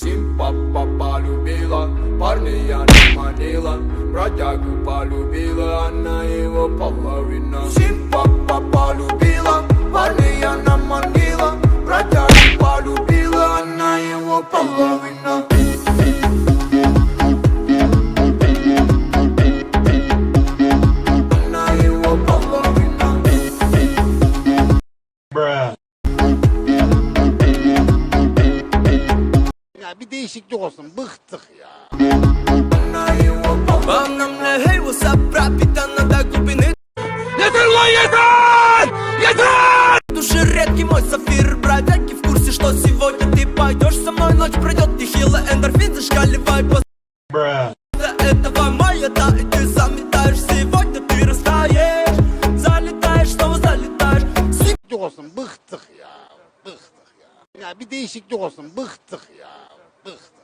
Сим папа полюбила, парня не манила Бродягу полюбила, она его половина Сим папа полюбила, парня я наманила Бродягу полюбила, она его половина Ya bir değişiklik olsun. Bıktık ya. Вусап, пропитана до глубины Души редкий мой сафир, бродяги в курсе, что сегодня ты пойдешь со мной Ночь пройдет нехило, эндорфин зашкаливай после этого моя, да, и ты заметаешь Сегодня ты растаешь, залетаешь, снова залетаешь Değişiklik olsun. Bıktık ya. Bıktık ya. Ya bir değişiklik olsun. Bıktık ya. Ugh.